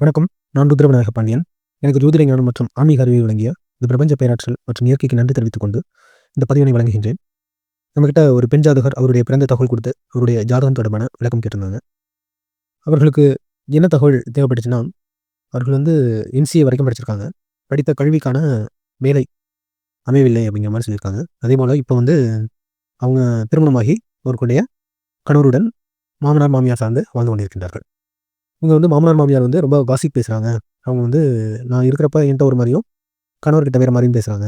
வணக்கம். நான் ருத்ரவநாயக பாண்டியன். எனக்கு ஜோதிட ஞானம் மற்றும் ஆன்மீக அறிவை வழங்கிய இந்த பிரபஞ்ச பேராற்றல் மற்றும் இயற்கைக்கு நன்றி தெரிவித்துக் கொண்டு இந்த பதிவினை வழங்குகின்றேன். நம்மகிட்ட ஒரு பெண் ஜாதகர் அவருடைய பிறந்த தகவல் கொடுத்து அவருடைய ஜாதகம் தொடர்பான விளக்கம் கேட்டிருந்தாங்க. அவர்களுக்கு என்ன தகவல் தேவைப்பட்டுச்சுன்னா அவர்கள் வந்து என்சிஏ வரைக்கும் படிச்சிருக்காங்க. படித்த கல்விக்கான வேலை அமையவில்லை அப்படிங்கிற மாதிரி சொல்லியிருக்காங்க. அதே போல் இப்போ வந்து அவங்க திருமணமாகி அவர்களுடைய கணவருடன் மாமனார் மாமியார் சார்ந்து வாழ்ந்து கொண்டிருக்கின்றார்கள். இவங்க வந்து மாமனார் மாமியார் வந்து ரொம்ப காசிப் பேசுகிறாங்க அவங்க வந்து நான் இருக்கிறப்ப என்கிட்ட ஒரு மாதிரியும் கணவர்கிட்ட வேறு மாதிரியும் பேசுகிறாங்க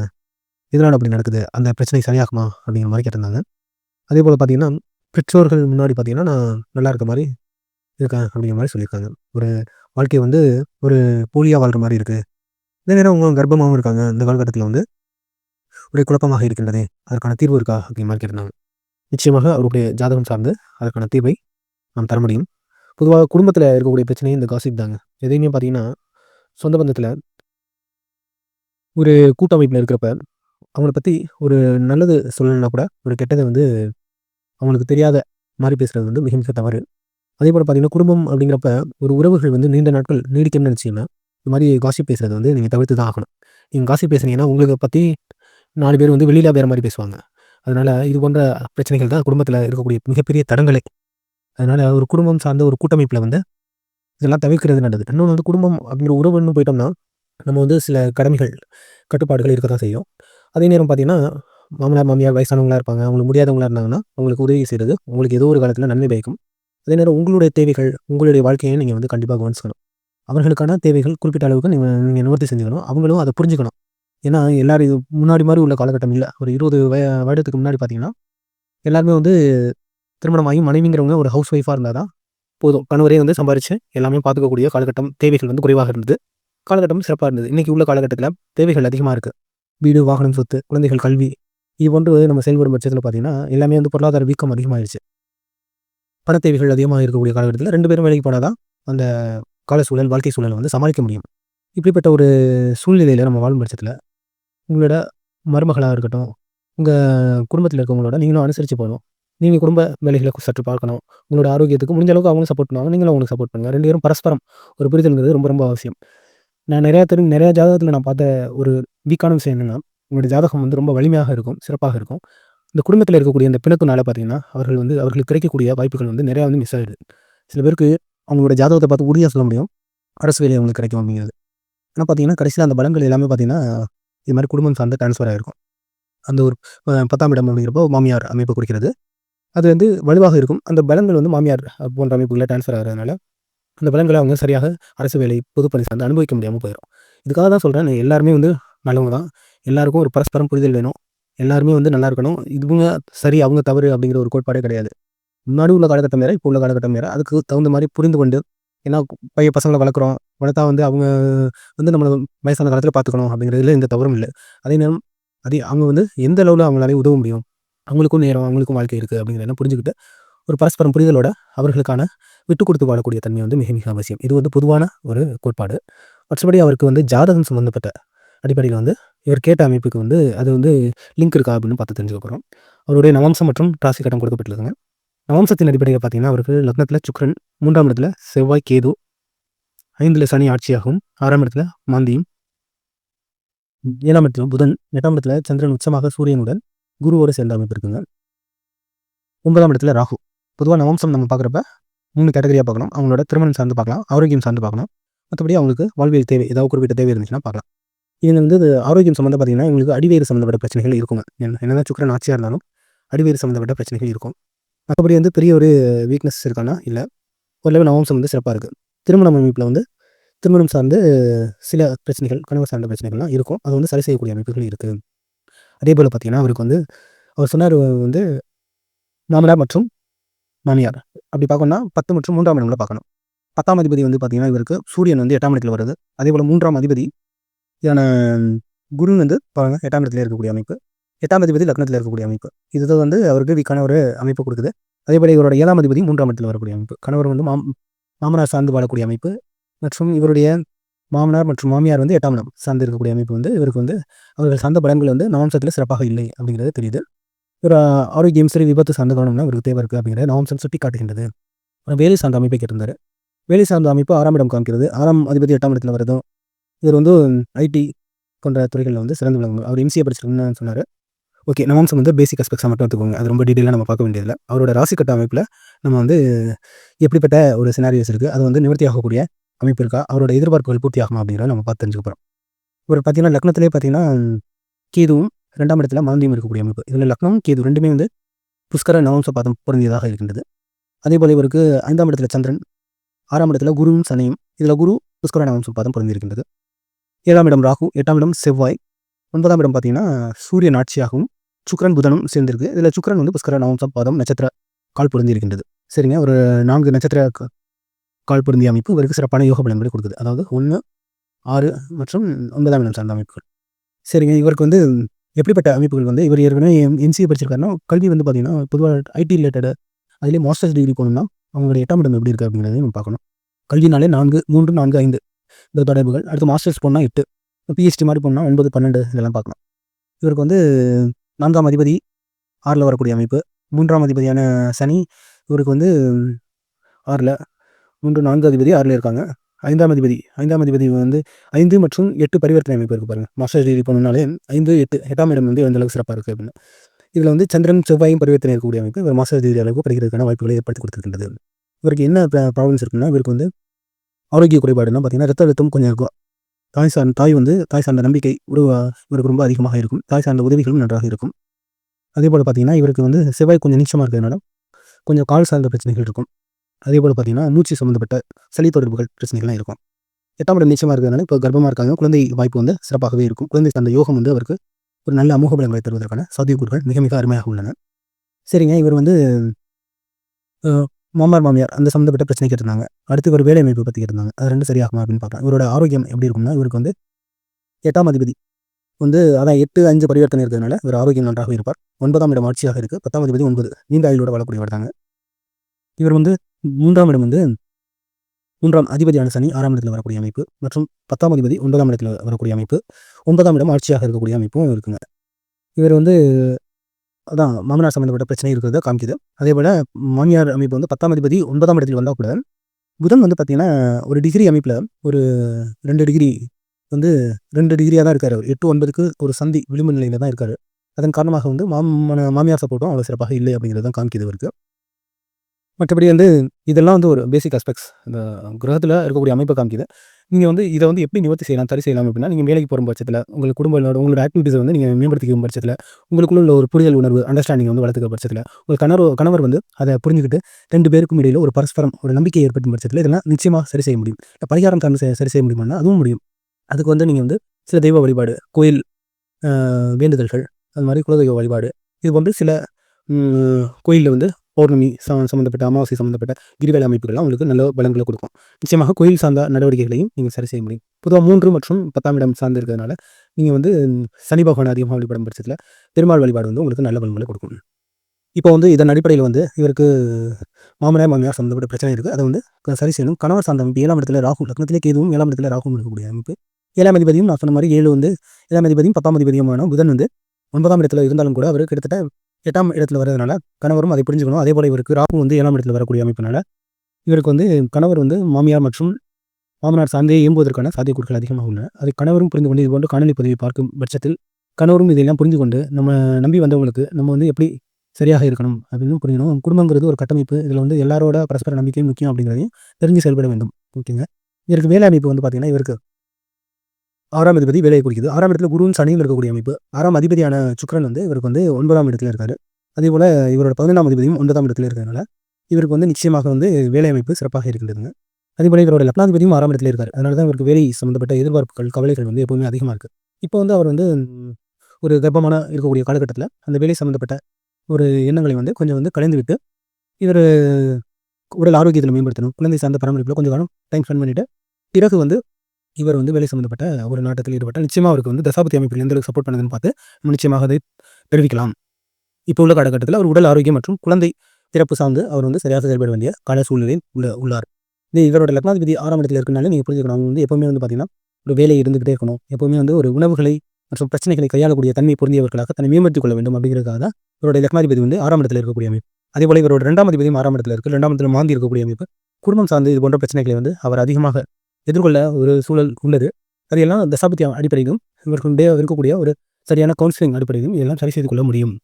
இதனால் அப்படி நடக்குது? அந்த பிரச்சனை சரியாகுமா? அப்படிங்கிற மாதிரி கேட்டிருந்தாங்க. அதே போல் பார்த்தீங்கன்னா பெற்றோர்கள் முன்னாடி பார்த்தீங்கன்னா நான் நல்லா இருக்க மாதிரி இருக்கேன் அப்படிங்கிற மாதிரி சொல்லியிருக்காங்க. ஒரு வாழ்க்கை வந்து ஒரு போலியாக வாழ்கிற மாதிரி இருக்குது இதே நேரம் அவங்க கர்ப்பமாகவும் இருக்காங்க. இந்த காலகட்டத்தில் வந்து ஒரு குழப்பமாக இருக்கின்றதே அதற்கான தீர்வு இருக்கா? அப்படிங்கிற மாதிரி கேட்டிருந்தாங்க. நிச்சயமாக அவருடைய ஜாதகம் சார்ந்து அதற்கான தீர்வை நாம் தர முடியும். பொதுவாக குடும்பத்தில் இருக்கக்கூடிய பிரச்சனையே இந்த காசிப் தாங்க. எதையுமே பார்த்தீங்கன்னா சொந்த பந்தத்தில் ஒரு கூட்டமைப்பில் இருக்கிறப்ப அவங்கள பற்றி ஒரு நல்லது சொல்லணும்னா கூட ஒரு கெட்டதை வந்து அவங்களுக்கு தெரியாத மாதிரி பேசுகிறது வந்து மிக மிக தவறு. அதே போல் பார்த்தீங்கன்னா குடும்பம் அப்படிங்கிறப்ப ஒரு உறவுகள் வந்து நீண்ட நாட்கள் நீடிக்கணும்னு நினச்சிங்கன்னா இது மாதிரி காசிப் பேசுகிறது வந்து நீங்கள் தவிர்த்து தான் ஆகணும். நீங்கள் காசிப் பேசுனீங்கன்னா உங்களுக்கு பற்றி நாலு பேர் வந்து வெளியில் வேறு மாதிரி பேசுவாங்க. அதனால் இது போன்ற பிரச்சனைகள் தான் குடும்பத்தில் இருக்கக்கூடிய மிகப்பெரிய தடங்களே. அதனால் ஒரு குடும்பம் சார்ந்த ஒரு கூட்டமைப்பில் வந்து இதெல்லாம் தவிர்க்கிறது நல்லது. இன்னொன்று வந்து குடும்பம் அப்படிங்கிற உறவுன்னு போயிட்டோம்னா நம்ம வந்து சில கடமைகள் கட்டுப்பாடுகள் இருக்க தான் செய்யும். அதே நேரம் பார்த்தீங்கன்னா மாமனார் மாமியார் வயசானவங்களாக இருப்பாங்க. அவங்களுக்கு முடியாதவங்களாக இருந்தாங்கன்னா அவங்களுக்கு உதவி செய்கிறது உங்களுக்கு ஏதோ ஒரு காலத்தில் நன்மை பயக்கும். அதே நேரம் உங்களுடைய தேவைகள் உங்களுடைய வாழ்க்கையை நீங்கள் வந்து கண்டிப்பாக கவனிச்சுக்கணும். அவர்களுக்கான தேவைகள் குறிப்பிட்ட அளவுக்கு நீங்கள் நீங்கள் நிவர்த்தி செஞ்சுக்கணும். அவங்களும் அதை புரிஞ்சுக்கணும். ஏன்னா எல்லாரும் இது முன்னாடி மாதிரி உள்ள காலகட்டம் இல்லை. ஒரு இருபது வய வருடத்துக்கு முன்னாடி பார்த்தீங்கன்னா எல்லாருமே வந்து திருமணமாகி மனைவிங்கிறவங்க ஒரு ஹவுஸ் ஒய்ஃபாக இருந்தால் தான் போதும். கணவரே வந்து சம்பாரித்து எல்லாமே பார்த்துக்கக்கூடிய காலகட்டம் தேவைகள் வந்து குறைவாக இருந்தது. காலகட்டம் சிறப்பாக இருந்தது. இன்றைக்கி உள்ள காலகட்டத்தில் தேவைகள் அதிகமாக இருக்குது வீடு வாகனம் சொத்து குழந்தைகள் கல்வி இது போன்று நம்ம செயல்படும் பட்சத்தில் பார்த்தீங்கன்னா எல்லாமே வந்து பொருளாதார வீக்கம் அதிகமாகிடுச்சு பண தேவைகள் அதிகமாக இருக்கக்கூடிய காலகட்டத்தில் ரெண்டு பேரும் வேலைக்கு போனால் தான் அந்த கால சூழல் வாழ்க்கை சூழலை வந்து சமாளிக்க முடியும். இப்படிப்பட்ட ஒரு சூழ்நிலையில் நம்ம வாழும் பட்சத்தில் உங்களோட மருமகளாக இருக்கட்டும் உங்கள் குடும்பத்தில் இருக்கவங்களோட நீங்களும் அனுசரித்து போகணும். நீங்கள் குடும்ப வேலைகளை சற்று பார்க்கணும். உங்களோட ஆரோக்கியத்துக்கு முடிஞ்ச அளவுக்கு அவங்களும் சப்போர்ட் பண்ணுவாங்க. நீங்களும் அவங்களுக்கு சப்போர்ட் பண்ணுங்கள் ரெண்டு பேரும் பரஸ்பரம் ஒரு புரிதல்ங்கிறது ரொம்ப ரொம்ப அவசியம். நான் நிறையா தெரிஞ்சு நிறையா ஜாதகத்தில் நான் பார்த்த ஒரு வீக்கான விஷயம் என்னென்னா உங்களுடைய ஜாதகம் வந்து ரொம்ப வலிமையாக இருக்கும் சிறப்பாக இருக்கும். இந்த குடும்பத்தில் இருக்கக்கூடிய இந்த பிணக்குனால பார்த்தீங்கன்னா அவர்கள் வந்து அவர்களுக்கு கிடைக்கக்கூடிய வாய்ப்புகள் வந்து நிறையா வந்து மிஸ் ஆகிடுது சில பேருக்கு அவங்களோட ஜாதகத்தை பார்த்து உறுதியாக சொல்ல முடியும். அரசு வேலை அவங்களுக்கு கிடைக்கும் அப்படிங்கிறது. ஆனால் பார்த்தீங்கன்னா கடைசியில் அந்த பலங்கள் எல்லாமே பார்த்தீங்கன்னா இது மாதிரி குடும்பம் சார்ந்த ட்ரான்ஸ்ஃபர் ஆகிருக்கும் அந்த ஒரு பத்தாம் இடம் அப்படிங்கிறப்போ மாமியார் அமைப்பு குறிக்கிறது. அது வந்து வலுவாக இருக்கும். அந்த பலன்கள் வந்து மாமியார் போன்ற அமைப்புகளில் ட்ரான்ஸ்ஃபர் ஆகிறதுனால அந்த பலன்களை அவங்க சரியாக அரசு வேலை பொதுப்பணி சார்ந்து அனுபவிக்க முடியாமல் போயிடும் இதுக்காக தான் சொல்கிறேன் எல்லாருமே வந்து நல்லவங்க தான். எல்லாருக்கும் ஒரு பரஸ்பரம் புரிதல் வேணும். எல்லாருமே வந்து நல்லா இருக்கணும். இதுவுங்க சரி அவங்க தவறு அப்படிங்கிற ஒரு கோட்பாடே கிடையாது. முன்னாடி உள்ள காலகட்டம் வேறு இப்போ உள்ள காலகட்டம் வேறு. அதுக்கு தகுந்த மாதிரி புரிந்து கொண்டு ஏன்னா பையன் பசங்களை வளர்க்குறோம். வளர்த்தா வந்து அவங்க வந்து நம்மளை வயசான காலத்தில் பார்த்துக்கணும் அப்படிங்கிறதுல எந்த தவறும் இல்லை. அதே நேரம் அதே அவங்க வந்து எந்த அளவில் அவங்களாலே உதவ முடியும்? அவங்களுக்கும் நேரம் அவங்களுக்கும் வாழ்க்கை இருக்குது அப்படிங்கிறத புரிஞ்சுக்கிட்டு ஒரு பரஸ்பரம் புரிதலோட அவர்களுக்கான விட்டு கொடுத்து வாழக்கூடிய தன்மை வந்து மிக மிக அவசியம். இது வந்து பொதுவான ஒரு கோட்பாடு. மற்றபடி அவருக்கு வந்து ஜாதகம் சம்மந்தப்பட்ட அடிப்படையில் வந்து இவர் கேட்ட அமைப்புக்கு வந்து அது வந்து லிங்க் இருக்கா அப்படின்னு பார்த்து தெரிஞ்சுக்க போகிறோம் அவருடைய நவம்சம் மற்றும் ராசி கட்டம் கொடுக்கப்பட்டிருக்குங்க நவம்சத்தின் அடிப்படையில் பார்த்தீங்கன்னா அவருக்கு லக்னத்தில் சுக்ரன் மூன்றாம் இடத்துல செவ்வாய் கேது ஐந்தில் சனி ஆட்சியாகவும் ஆறாம் இடத்துல மாந்தியும் ஏழாம் இடத்துல புதன் எட்டாம் இடத்துல சந்திரன் உச்சமாக சூரியனுடன் குருவோடு சேர்ந்த அமைப்பு இருக்குங்க. ஒன்பதாம் இடத்துல ராகு. பொதுவாக நவம்சம் நம்ம பார்க்குறப்ப மூணு கேட்டகரியாக பார்க்கணும். அவங்களோட திருமணம் சார்ந்து பார்க்கலாம். ஆரோக்கியம் சார்ந்து பார்க்கணும். மற்றபடி அவங்களுக்கு வாழ்வியல் தேவை. ஏதாவது குறிப்பிட்ட தேவை இருந்துச்சுன்னா பார்க்கலாம். இவங்க வந்து ஆரோக்கியம் சம்மந்தம் பார்த்தீங்கன்னா இவங்களுக்கு அடிவேறு சம்மந்தப்பட்ட பிரச்சனைகள் இருக்குங்க. என்ன என்னதான் சுக்கரன் ஆட்சியாக இருந்தாலும் அடிவேறு சம்மந்தப்பட்ட பிரச்சனைகள் இருக்கும். மற்றபடி வந்து பெரிய ஒரு வீக்னஸ் இருக்கானா இல்லை. ஓரளவு நவம்சம் வந்து சிறப்பாக இருக்குது திருமணம் அமைப்பில் வந்து திருமணம் சார்ந்து சில பிரச்சனைகள் கணவர் சார்ந்த பிரச்சனைகள்லாம் இருக்கும். அது வந்து சரி செய்யக்கூடிய அமைப்புகள் இருக்குது அதே போல் பார்த்தீங்கன்னா அவருக்கு வந்து அவர் சொன்னார் வந்து மாமனார் மற்றும் மாமியார். அப்படி பார்க்கணும்னா பத்து மற்றும் மூன்றாம் இடம்ல பார்க்கணும் பத்தாம் அதிபதி வந்து பார்த்தீங்கன்னா இவருக்கு சூரியன் வந்து எட்டாம் இடத்துல வருது அதே போல் மூன்றாம் அதிபதி இதான குரு வந்து பாருங்கள் எட்டாம் இடத்துல இருக்கக்கூடிய அமைப்பு. எட்டாம் அதிபதி லக்னத்தில் இருக்கக்கூடிய அமைப்பு. இதுதான் வந்து அவருக்கு வீக்கான ஒரு அமைப்பு கொடுக்குது. அதேபோல் இவரோட ஏழாம் அதிபதி மூன்றாம் இடத்தில் வரக்கூடிய அமைப்பு. கணவர் வந்து மாம் மாமனார் சார்ந்து வாழக்கூடிய அமைப்பு. மற்றும் இவருடைய மாமனார் மற்றும் மாமியார் வந்து எட்டாம் இடம் சார்ந்து இருக்கக்கூடிய அமைப்பு வந்து இவருக்கு வந்து அவர்கள் சார்ந்த பலன்கள் வந்து நவம்சத்தில் சிறப்பாக இல்லை அப்படிங்கிறது தெரியுது. இவர் ஆரோக்கியம் சரி விபத்து சார்ந்த கவனம்னா இவருக்கு தேவை இருக்குது அப்படிங்கிறத நவம்சம் சுட்டி காட்டுகின்றது. வேலை சார்ந்த அமைப்பை கேட்டிருந்தார். வேலை சார்ந்த அமைப்பு ஆறாம் இடம் காமிக்கிறது. ஆறாம் அதிபதி எட்டாம் இடத்துல வரதும் இவர் வந்து ஐடி போன்ற துறைகளில் வந்து சிறந்து விளங்கும். அவர் எம்சிஏ படிச்சிருக்குன்னு சொன்னார். ஓகே நவம்சம் வந்து பேசிக் அஸ்பெக்ட்ஸாக மட்டும் எடுத்துக்கோங்க. அது ரொம்ப டீட்டெயிலாக நம்ம பார்க்க வேண்டியதில்லை. அவரோட ராசி கட்ட அமைப்பில் நம்ம வந்து எப்படிப்பட்ட ஒரு சினாரியோஸ் இருக்குது அது வந்து நிவர்த்தியாகக்கூடிய அமைப்பு இருக்கா? அவரோட எதிர்பார்ப்புகள் பூர்த்தி ஆகுமா அப்படிங்கிறத நம்ம பார்த்து தெரிஞ்சுக்க போகிறோம் ஒரு பார்த்தீங்கன்னா லக்னத்திலே பார்த்தீங்கன்னா கேதுவும் ரெண்டாம் இடத்துல மாந்தியும் இருக்கக்கூடிய அமைப்பு. இதில் லக்னம் கேது ரெண்டுமே வந்து புஷ்கர நவம்ச பாதம் பொருந்தியதாக இருக்கின்றது. அதே போல் இவருக்கு ஐந்தாம் இடத்துல சந்திரன் ஆறாம் இடத்துல குருவும் சனையும் இதில் குரு புஷ்கர நவம்ச பாதம் பொருந்தியிருக்கின்றது. ஏழாம் இடம் ராகு எட்டாம் இடம் செவ்வாய் ஒன்பதாம் இடம் பார்த்தீங்கன்னா சூரியன் ஆட்சியாகவும் சுக்கரன் புதனும் சேர்ந்திருக்கு. இதில் சுக்கரன் வந்து புஷ்கர நவம்ச பாதம் நட்சத்திர கால் பொருந்தியிருக்கின்றது. சரிங்க ஒரு நான்கு நட்சத்திர கால் பொருந்திய அமைப்பு இவருக்கு சிறப்பான யோக பலன்களை கொடுக்குது அதாவது ஒன்று ஆறு மற்றும் ஒன்பதாம் இடம் சார்ந்த அமைப்புகள். சரிங்க இவருக்கு வந்து எப்படிப்பட்ட அமைப்புகள் வந்து இவர் ஏற்கனவே என்சிஏ எம்சிஏ படிச்சிருக்காருன்னா கல்வி வந்து பார்த்தீங்கன்னா பொதுவாக ஐடி ரிலேட்டட் அதிலே மாஸ்டர்ஸ் டிகிரி போகணும்னா அவங்களுடைய எட்டாம் இடம் எப்படி இருக்குது அப்படிங்கிறதையும் நம்ம பார்க்கணும். கல்வினாலே நான்கு மூன்று நான்கு ஐந்து இந்த தொடர்புகள். அடுத்து மாஸ்டர்ஸ் போனால் எட்டு பிஹெச்டி மாதிரி போனால் ஒன்பது பன்னெண்டு இதெல்லாம் பார்க்கணும் இவருக்கு வந்து நான்காம் அதிபதி ஆறில் வரக்கூடிய அமைப்பு. மூன்றாம் அதிபதியான சனி இவருக்கு வந்து ஆறில் மூன்று நான்கு அதிபதி ஆறில் இருக்காங்க. ஐந்தாம் அதிபதி ஐந்தாம் அதிபதி வந்து ஐந்து மற்றும் எட்டு பரிவர்த்தனை அமைப்பு இருக்குது பாருங்கள் மாஸ்டர் டிகிரி பண்ணனாலே ஐந்து எட்டு எட்டாம் இடம் வந்து எந்த அளவுக்கு சிறப்பாக இருக்குது அப்படின்னு. இதில் வந்து சந்திரன் செவ்வாயும் பரிவர்த்தனை இருக்கக்கூடிய அமைப்பு இவர் மாஸ்டர் டிகிரி அளவுக்கு படிக்கிறதுக்கான வாய்ப்புகளை ஏற்படுத்தி கொடுத்துருக்கின்றது. இவருக்கு என்ன ப்ராப்ளம்ஸ் இருக்குன்னா இவருக்கு வந்து ஆரோக்கிய குறைபாடுனா பார்த்தீங்கன்னா ரத்த அழுத்தம் கொஞ்சம் இருக்கும். தாய் சார்ந்த தாய் வந்து தாய் சார்ந்த நம்பிக்கை உருவ இவருக்கு ரொம்ப அதிகமாக இருக்கும். தாய் சார்ந்த உதவிகளும் நன்றாக இருக்கும். அதே போல் பார்த்தீங்கன்னா இவருக்கு வந்து செவ்வாய் கொஞ்சம் நீச்சமாக இருக்கிறதுனால கொஞ்சம் கால் சார்ந்த பிரச்சனைகள் இருக்கும். அதே போல் பார்த்தீங்கன்னா மூச்சு சம்மந்தப்பட்ட சளி தொடர்புகள் பிரச்சனைகள்லாம் இருக்கும். எட்டாம் இடம் நிச்சயமாக இருக்கிறதுனால இப்போ கர்ப்பமாக இருக்காங்க குழந்தை வாய்ப்பு வந்து சிறப்பாகவே இருக்கும். குழந்தை அந்த யோகம் வந்து அவருக்கு ஒரு நல்ல அமோக பலங்களை தருவதற்கான சாத்தியக்கூறுகள் மிக மிக அருமையாக உள்ளன. சரிங்க இவர் வந்து மாமார் மாமியார் அந்த சம்மந்தப்பட்ட பிரச்சனை கேட்டிருந்தாங்க. அடுத்து இவர் வேலை அமைப்பு பற்றி கேட்டிருந்தாங்க. அது ரெண்டு சரியாகுமா அப்படின்னு பார்க்கலாம். இவரோட ஆரோக்கியம் எப்படி இருக்கும்னா இவருக்கு வந்து எட்டாம் அதிபதி வந்து அதான் எட்டு அஞ்சு பரிவர்த்தனை இருக்கிறதுனால இவர் ஆரோக்கியம் நன்றாக இருப்பார். ஒன்பதாம் இடம் ஆட்சியாக இருக்குது பத்தாம் அதிபதி ஒன்பது. நீண்ட ஆயுளோட வாழக்கூடியவர் தாங்க. இவர் வந்து மூன்றாம் இடம் வந்து மூன்றாம் அதிபதியான சனி ஆறாம் இடத்தில் வரக்கூடிய அமைப்பு மற்றும் பத்தாம் அதிபதி ஒன்பதாம் இடத்தில் வரக்கூடிய அமைப்பு ஒன்பதாம் இடம் ஆட்சியாக இருக்கக்கூடிய அமைப்பும் இருக்குங்க. இவர் வந்து அதான் மாமனார் சம்மந்தப்பட்ட பிரச்சனை இருக்கிறத காமிக்குது. அதே போல் மாமியார் அமைப்பு வந்து பத்தாம் அதிபதி ஒன்பதாம் இடத்தில் வந்தால் கூட புதன் வந்து பார்த்திங்கன்னா ஒரு டிகிரி அமைப்பில் ஒரு ரெண்டு டிகிரி வந்து ரெண்டு டிகிரியாக தான் இருக்கார் அவர். எட்டு ஒன்பதுக்கு ஒரு சந்தி விளிம்பு நிலையில் தான் இருக்கார். அதன் காரணமாக வந்து மாமன மாமியார் சப்போர்ட்டும் அவ்வளோ சிறப்பாக இல்லை அப்படிங்கிறது தான் காமிக்குது இவருக்கு. மற்றபடி வந்து இதெல்லாம் வந்து ஒரு பேசிக் அஸ்பெக்ட்ஸ் இந்த கிரகத்தில் இருக்கக்கூடிய அமைப்பை காமிக்குது. நீங்கள் வந்து இதை வந்து எப்படி நிவர்த்தி செய்யலாம் சரி செய்யலாம் அப்படின்னா நீங்கள் வேலைக்கு போகிற பட்சத்தில் உங்கள் குடும்ப உங்களோட ஆக்டிவிட்டீஸை வந்து நீங்கள் மேம்படுத்திக்கும் பட்சத்தில் உங்களுக்குள்ள உள்ள ஒரு புரிதல் உணர்வு அண்டர்ஸ்டாண்டிங் வந்து வளர்த்துக்க பட்சத்தில் உங்கள் கணவர் கணவர் வந்து அதை புரிஞ்சுக்கிட்டு ரெண்டு பேருக்கும் இடையில ஒரு பரஸ்பரம் ஒரு நம்பிக்கை ஏற்படும் பட்சத்தில் இதெல்லாம் நிச்சயமாக சரி செய்ய முடியும். இல்லை பரிகாரம் சார்ந்து சரி செய்ய முடியுமானா அதுவும் முடியும். அதுக்கு வந்து நீங்கள் வந்து சில தெய்வ வழிபாடு கோயில் வேண்டுதல்கள் அது மாதிரி குலதெய்வ வழிபாடு இது போன்று சில கோயிலில் வந்து பௌர்ணமி சம்மந்தப்பட்ட அமாவாசை சம்மந்தப்பட்ட கிரிவேலை அமைப்புகள்லாம் உங்களுக்கு நல்ல பலன்களை கொடுக்கும். நிச்சயமாக கோயில் சார்ந்த நடவடிக்கைகளையும் நீங்கள் சரி செய்ய முடியும். பொதுவாக மூன்று மற்றும் பத்தாம் இடம் சார்ந்து இருக்கிறதுனால நீங்கள் வந்து சனி பகவான் அதிகமாக வழிபடும் பட்சத்தில் பெருமாள் வழிபாடு வந்து உங்களுக்கு நல்ல பலன்களை கொடுக்கும். இப்போ வந்து இதன் அடிப்படையில் வந்து இவருக்கு மாமனார் மாமியார் சம்மந்தப்பட்ட பிரச்சனை இருக்குது அதை வந்து சரி செய்யணும். கணவர் சார்ந்த அமைப்பு ஏழாம் இடத்துல ராகு லக்னத்திலே கேதுவும் ஏழாம் இடத்துல ராகுவும் இருக்கக்கூடிய அமைப்பு. ஏழாம் அதிபதியும் நான் சொன்ன மாதிரி ஏழு வந்து ஏழாம் அதிபதியும் பத்தாம் அதிபதியுமான புதன் வந்து ஒன்பதாம் இடத்துல இருந்தாலும் கூட அவர் கிட்டத்தட்ட எட்டாம் இடத்துல வரதுனால கணவரும் அதை புரிஞ்சுக்கணும். அதே போல் இவருக்கு ராகு வந்து ஏழாம் இடத்துல வரக்கூடிய அமைப்பினால இவருக்கு வந்து கணவர் வந்து மாமியார் மற்றும் மாமனார் சார்ந்தே இயம்புவதற்கான சாத்தியக்கூறுகள் அதிகமாக உள்ளன. அதை கணவரும் புரிந்து கொண்டு இது போன்ற காணொலி பதிவை பார்க்கும் பட்சத்தில் கணவரும் இதையெல்லாம் புரிந்து கொண்டு நம்ம நம்பி வந்தவங்களுக்கு நம்ம வந்து எப்படி சரியாக இருக்கணும் அப்படின்னு புரியணும் குடும்பங்கிறது ஒரு கட்டமைப்பு. இதில் வந்து எல்லாரோட பரஸ்பர நம்பிக்கையும் முக்கியம் அப்படிங்கிறதையும் தெரிஞ்சு செயல்பட வேண்டும். ஓகேங்க. இவருக்கு வேலை அமைப்பு வந்து பார்த்தீங்கன்னா இவருக்கு ஆறாம் அதிபதி வேலையை குறிக்குது. ஆறாம் இடத்துல குருவும் சனியும் இருக்கக்கூடிய அமைப்பு. ஆறாம் அதிபதியான சுக்கரன் வந்து இவருக்கு வந்து ஒன்பதாம் இடத்துல இருக்காரு. அதே போல் இவரோட பதினொன்றாம் அதிபதியும் ஒன்பதாம் இடத்துல இருக்கிறதுனால இவருக்கு வந்து நிச்சயமாக வந்து வேலை அமைப்பு சிறப்பாக இருக்கின்றதுங்க அதே போல் இவரோட லக்னாதிபதியும் ஆறாம் இடத்துல இருக்காரு. அதனால தான் இவருக்கு வேலை சம்மந்தப்பட்ட எதிர்பார்ப்புகள் கவலைகள் வந்து எப்பவுமே அதிகமாக இருக்குது இப்போ வந்து அவர் வந்து ஒரு கர்ப்பமான இருக்கக்கூடிய காலகட்டத்தில் அந்த வேலை சம்மந்தப்பட்ட ஒரு எண்ணங்களை வந்து கொஞ்சம் வந்து கலைந்து விட்டு இவர் உடல் ஆரோக்கியத்தில் மேம்படுத்தணும். குழந்தை சார்ந்த பராமரிப்பில் கொஞ்சம் காலம் டைம் ஸ்பெண்ட் பண்ணிவிட்டு பிறகு வந்து இவர் வந்து வேலை சம்மந்தப்பட்ட ஒரு நாட்டத்தில் ஈடுபட்டால் நிச்சயமாக அவருக்கு வந்து தசாபதி அமைப்பில் எந்த அளவுக்கு சப்போர்ட் பண்ணுதுன்னு பார்த்து நிச்சயமாக அதை தெரிவிக்கலாம். இப்போ உள்ள காலகட்டத்தில் அவர் உடல் ஆரோக்கியம் மற்றும் குழந்தை பிறப்பு சார்ந்து அவர் வந்து சரியாக செயல்பட வேண்டிய கால சூழ்நிலையில் உள்ள உள்ளார். இது இவரோட லக்னாதிபதி ஆறாம் இடத்துல இருக்கனால நீங்கள் புரிஞ்சுக்கணும். அவங்க வந்து எப்போவுமே வந்து பார்த்தீங்கன்னா ஒரு வேலை இருந்துகிட்டே இருக்கணும். எப்போவுமே வந்து ஒரு உணவுகளை மற்றும் பிரச்சனைகளை கையாளக்கூடிய தன்மை பொருந்தியவர்களாக தன்னை மேம்படுத்திக் கொள்ள வேண்டும் அப்படிங்கிறதுக்காக தான் இவருடைய லக்னாதிபதி வந்து ஆறாம் இடத்துல இருக்கக்கூடிய அமைப்பு. அதே போல இவரோட ரெண்டாம் அதிபதியும் ஆறாம் இடத்துல இருக்குது ரெண்டாம் இடத்துல மாந்தி இருக்கக்கூடிய அமைப்பு. குடும்பம் சார்ந்து இது போன்ற பிரச்சனைகளை வந்து அவர் அதிகமாக எதிர்கொள்ள ஒரு சூழல் உள்ளது. அதையெல்லாம் தசாபத்தி அடிப்படையிலும் இவர்களுடைய இருக்கக்கூடிய ஒரு சரியான கவுன்சிலிங் அடிப்படையிலும் இதெல்லாம் சரி செய்து கொள்ள முடியும்.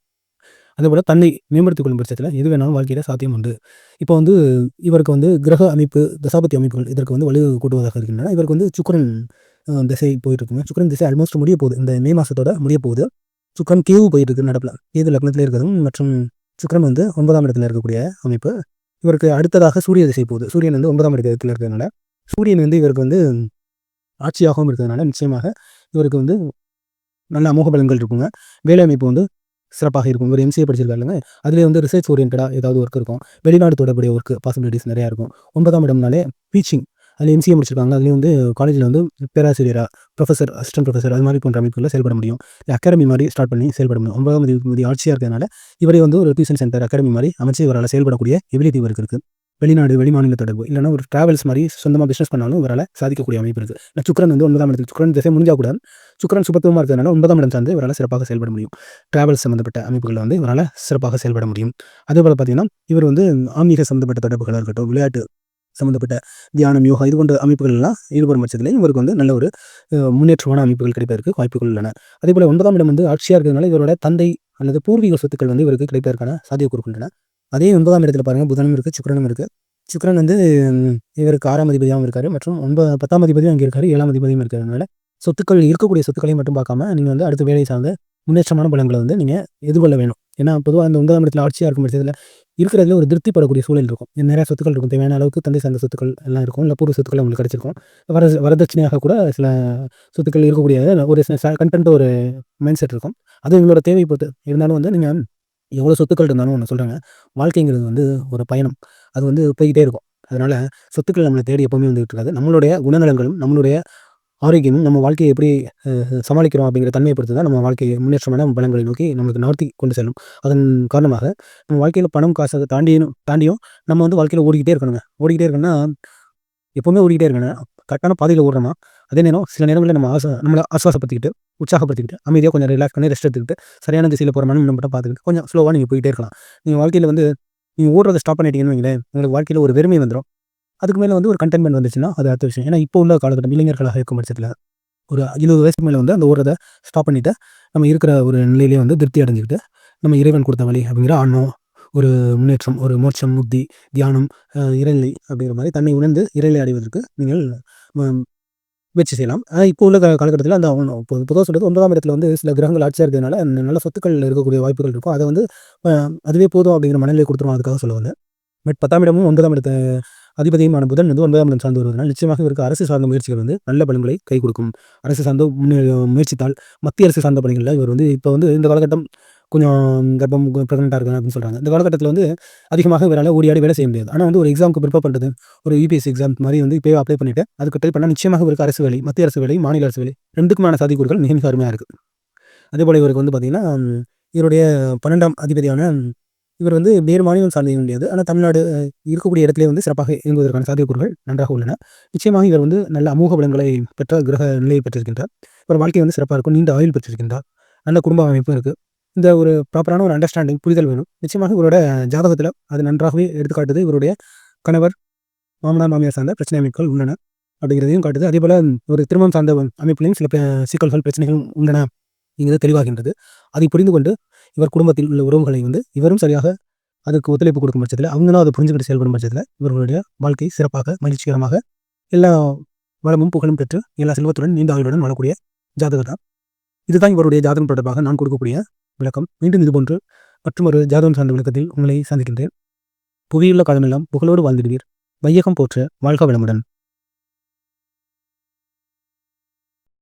அதுபோல் தன்னை மேம்படுத்திக் கொள்ளும் பட்சத்தில் எது வேணாலும் வாழ்க்கையில் சாத்தியம் உண்டு. இப்போ வந்து இவருக்கு வந்து கிரக அமைப்பு தசாபத்தி அமைப்புகள் இதற்கு வந்து வலு கூட்டுவதாக இருக்கின்றன. இவருக்கு வந்து சுக்கரன் திசை போயிட்டு இருக்குங்க சுக்கரன் திசை ஆல்மோஸ்ட் முடிய போகுது. இந்த மே மாதத்தோட முடிய போகுது. சுக்கரன் கேவு போயிட்டு இருக்கு நடப்பில் கேது லக்னத்தில் இருக்கிறதும் மற்றும் சுக்கரன் வந்து ஒன்பதாம் இடத்துல இருக்கக்கூடிய அமைப்பு. இவருக்கு அடுத்ததாக சூரிய திசை போகுது. சூரியன் வந்து ஒன்பதாம் இடத்துல இருக்கிறதுனால சூரியன் வந்து இவருக்கு வந்து ஆட்சியாகவும் இருக்கிறதுனால நிச்சயமாக இவருக்கு வந்து நல்ல அமோக பலன்கள் இருக்குங்க. வேலை அமைப்பு வந்து சிறப்பாக இருக்கும். ஒரு எம்சிஏ படிச்சிருக்காருங்க அதிலே வந்து ரிசர்ச் ஓரியன்டாக ஏதாவது ஒர்க் இருக்கும். வெளிநாடு தொடர்புடைய ஒர்க் பாசிபிலிட்டிஸ் நிறையா இருக்கும். ஒன்பதாம் இடம்னாலே டீச்சிங் அதில் எம்சிஏ முடிச்சிருக்காங்க. அதுலேயும் வந்து காலேஜில் வந்து பேராசிரியராக ப்ரொஃபஸர் அசிஸ்டன்ட் ப்ரொஃபஸர் அது மாதிரி போன்ற அமைப்புகளில் செயல்பட முடியும். அகாடமி மாதிரி ஸ்டார்ட் பண்ணி செயல்பட முடியும். ஒன்பதாம் தேதி ஆட்சியாக இருக்கிறதுனால இவரே வந்து ஒரு டியூஷன் சென்டர் அகாடமி மாதிரி அமைச்சு இவரால் செயல்படக்கூடிய எபிலிட்டி இவருக்கு இருக்குது வெளிநாடு வெளிமாநில தொடர்பு இல்லைனா ஒரு டிராவல்ஸ் மாதிரி சொந்தமாக பிஸ்னஸ் பண்ணாலும் இவரால் சாதிக்கக்கூடிய அமைப்பு இருக்குது நான் சுக்கரன் வந்து ஒன்பதாம் இடத்தில் சுக்கரன் திசை முடிஞ்சால் கூட சுக்கரன் சுபத்துவமாக இருக்கிறதுனால ஒன்பதாம் இடம் சார்ந்து இவரால் சிறப்பாக செயல்பட முடியும். டிராவல்ஸ் சம்மந்தப்பட்ட அமைப்புகளில் வந்து இவரால் சிறப்பாக செயல்பட முடியும். அதே போல் பார்த்தீங்கன்னா இவர் வந்து ஆன்மீக சம்மந்தப்பட்ட தொடர்புகளாக இருக்கட்டும் விளையாட்டு சம்மந்தப்பட்ட தியானம் யோகா இது போன்ற அமைப்புகள்லாம் ஈடுபடும் பட்சத்தில் இவருக்கு வந்து நல்ல ஒரு முன்னேற்றமான அமைப்புகள் கிடைப்பதற்கு வாய்ப்புகள் உள்ளன. அதே போல் ஒன்பதாம் இடம் வந்து ஆட்சியாக இருக்கிறதுனால இவரோட தந்தை அல்லது பூர்வீக சொத்துக்கள் வந்து இவருக்கு கிடைப்பதற்கான சாத்தியக்கூறுகள் உள்ளன. அதே ஒன்பதாம் இடத்துல பாருங்கள் புதனும் இருக்குது சுக்கரனும் இருக்குது சுக்கரன் வந்து இவருக்கு ஆறாம் அதிபதியாகவும் இருக்காரு மற்றும் ஒன்பது பத்தாம் அதிபதியும் அங்கே இருக்காரு ஏழாம் அதிபதியும் இருக்கிறதுனால சொத்துக்கள் இருக்கக்கூடிய சொத்துக்களையும் மட்டும் பார்க்காம நீங்கள் வந்து அடுத்த வேலை சார்ந்த முன்னேற்றமான பலங்களை வந்து நீங்கள் எதிர்கொள்ள வேணும். ஏன்னா பொதுவாக அந்த ஒன்பதாம் இடத்துல ஆட்சியாக இருக்கும் பட்சத்தில் இருக்கிறதுல ஒரு திருப்திப்படக்கூடிய சூழல் இருக்கும். நிறைய சொத்துக்கள் இருக்கும் தேவையான அளவுக்கு தந்தை சார்ந்த சொத்துக்கள் எல்லாம் இருக்கும் இல்லை பூர்வ சொத்துக்கள் உங்களுக்கு கிடச்சிருக்கும். வர வரதட்சணையாக கூட சில சொத்துக்கள் இருக்கக்கூடிய ஒரு கண்டென்ட் ஒரு மைண்ட் செட் இருக்கும். அது உங்களோட தேவை பொறுத்து. இருந்தாலும் வந்து நீங்கள் எவ்வளோ சொத்துக்கள் இருந்தாலும் ஒன்று சொல்கிறாங்க வாழ்க்கைங்கிறது வந்து ஒரு பயணம். அது வந்து போய்கிட்டே இருக்கும். அதனால் சொத்துக்கள் நம்மளை தேடி எப்போவுமே வந்துகிட்டு இருக்காது. நம்மளுடைய குணநலங்களும் நம்மளுடைய ஆரோக்கியமும் நம்ம வாழ்க்கையை எப்படி சமாளிக்கிறோம் அப்படிங்கிற தன்மையை பொறுத்து தான் நம்ம வாழ்க்கையை முன்னேற்றமான பலங்களை நோக்கி நம்மளுக்கு நகர்த்தி கொண்டு செல்லும். அதன் காரணமாக நம்ம வாழ்க்கையில் பணம் காசை தாண்டியும் தாண்டியும் நம்ம வந்து வாழ்க்கையில் ஓடிக்கிட்டே இருக்கணுங்க. ஓடிக்கிட்டே இருக்கணும்னா எப்போவுமே ஓடிக்கிட்டே இருக்கணும். கரெக்டான பாதையில் ஓடுறோமா? அதே நேரம் சில நேரங்களில் நம்ம ஆசை நம்மளை ஆசுவாசப்படுத்திக்கிட்டு உற்சாகப்படுத்திக்கிட்டு அமைதியாக கொஞ்சம் ரிலாக்ஸ் பண்ணி ரெஸ்ட் எடுத்துக்கிட்டு சரியான திசையில் போகிற மனம் மட்டும் பார்த்துக்கிட்டு கொஞ்சம் ஸ்லோவாக நீங்கள் போயிட்டே இருக்கலாம். நீங்கள் வாழ்க்கையில் வந்து நீங்கள் ஓடுறதை ஸ்டாப் பண்ணிட்டீங்கன்னு வைங்களேன் உங்களுக்கு வாழ்க்கையில் ஒரு வெறுமை வந்துடும் அதுக்கு மேலே வந்து ஒரு கண்டென்ட்மெண்ட் வந்துச்சுன்னா அது அடுத்த விஷயம். ஏன்னா இப்போ உள்ள காலகட்டம் இளைஞர்களாக இருக்கும் பட்சத்தில் ஒரு இருபது வயசுக்கு மேலே வந்து அந்த ஓடுறதை ஸ்டாப் பண்ணிவிட்டு நம்ம இருக்கிற ஒரு நிலையிலே வந்து திருப்தி அடைஞ்சிக்கிட்டு நம்ம இறைவன் கொடுத்த வழி அப்படிங்கிற ஆன்மம் ஒரு முன்னேற்றம் ஒரு மோட்சம் முக்தி தியானம் இறைநிலை அப்படிங்கிற மாதிரி தன்னை உணர்ந்து இறைநிலை அடைவதற்கு நீங்கள் முயற்சி செய்யலாம். இப்போ உள்ள காலகட்டத்தில் அந்த பொதுவாக சொல்கிறது ஒன்பதாம் இடத்துல வந்து சில கிரகங்கள் ஆட்சியாக இருக்கிறதுனால நல்ல சொத்துக்கள் இருக்கக்கூடிய வாய்ப்புகள் இருக்கும். அதை வந்து அதுவே போதும் அப்படிங்கிற மனநிலை கொடுத்துருவோம் அதுக்காக சொல்ல வந்தேன் பட் பத்தாம் இடமும் ஒன்பதாம் இடத்த அதிபதியுமான புதன் வந்து ஒன்பதாம் இடம் சார்ந்து வருவதனால் நிச்சயமாக இவருக்கு அரசு சார்ந்த முயற்சிகள் வந்து நல்ல பலன்களை கை கொடுக்கும். அரசு சார்ந்த முயற்சித்தால் மத்திய அரசு சார்ந்த பணிகளில் இவர் வந்து இப்போ வந்து இந்த காலகட்டம் கொஞ்சம் கர்ப்பம் ப்ரெக்னெண்ட்டாக இருக்காங்க அப்படின்னு சொல்கிறாங்க இந்த காலகட்டத்தில் வந்து அதிகமாக இவரால் ஓடியாடி வேலை செய்ய முடியாது. ஆனால் வந்து ஒரு எக்ஸாமுக்கு ப்ரிப்பேர் பண்ணுறது ஒரு யூபிஎஸ்சி எக்ஸாம் மாதிரி வந்து இப்போ அப்ளை பண்ணிவிட்டு அதுக்கு ட்ரை பண்ணால் நிச்சயமாக இவருக்கு அரசு வேலை மத்திய அரசு வேலை மாநில அரசு வேலை ரெண்டுக்குமான சாதிக்கூறுகள் மிக மிக அருமையாக இருக்குது அதே போல் இவருக்கு வந்து பார்த்திங்கன்னா இவருடைய பன்னெண்டாம் அதிபதியான இவர் வந்து வேறு மாநிலம் சார்ந்த முடியாது. ஆனால் தமிழ்நாடு இருக்கக்கூடிய இடத்துல வந்து சிறப்பாக இயங்குவதற்கான சாத்தியக்கூறுகள் நன்றாக உள்ளன. நிச்சயமாக இவர் வந்து நல்ல அமோக பலன்களை பெற்ற கிரக நிலையை பெற்றிருக்கின்றார். இவர் வாழ்க்கை வந்து சிறப்பாக இருக்கும் நீண்ட ஆயுள் பெற்றிருக்கின்றார். நல்ல குடும்ப அமைப்பும் இருக்குது இந்த ஒரு ப்ராப்பரான ஒரு அண்டர்ஸ்டாண்டிங் புரிதல் வேணும். நிச்சயமாக இவரோட ஜாதகத்தில் அது நன்றாகவே எடுத்துக்காட்டுது. இவருடைய கணவர் மாமனார் மாமியார் சார்ந்த பிரச்சனை அமைப்புகள் உள்ளன அப்படிங்கிறதையும் காட்டுது. அதே போல் ஒரு திருமணம் சார்ந்த அமைப்புலையும் சில சிக்கல்கள் பிரச்சனைகள் உள்ளன அப்படிங்கிறது தெளிவாகின்றது. அதை புரிந்து கொண்டு இவர் குடும்பத்தில் உள்ள உறவுகளை வந்து இவரும் சரியாக அதுக்கு ஒத்துழைப்பு கொடுக்கும் பட்சத்தில் அவங்களும் அதை புரிஞ்சுக்கிட்டு செயல்படும் பட்சத்தில் இவர்களுடைய வாழ்க்கை சிறப்பாக மகிழ்ச்சிகரமாக எல்லா வளமும் புகழும் பெற்று எல்லா செல்வத்துடன் நீண்ட ஆயுளுடன் வாழக்கூடிய ஜாதகம் தான் இதுதான் இவருடைய ஜாதகம் தொடர்பாக நான் கொடுக்கக்கூடிய விளக்கம். மீண்டும் இதுபோன்று மற்றும் ஜாதகம் சார்ந்த விளக்கத்தில் உங்களை சந்திக்கின்றேன். புவியுள்ள காலமெல்லாம் புகழோடு வாழ்ந்திடுவீர். வையகம் போற்ற வாழ்க வளமுடன்.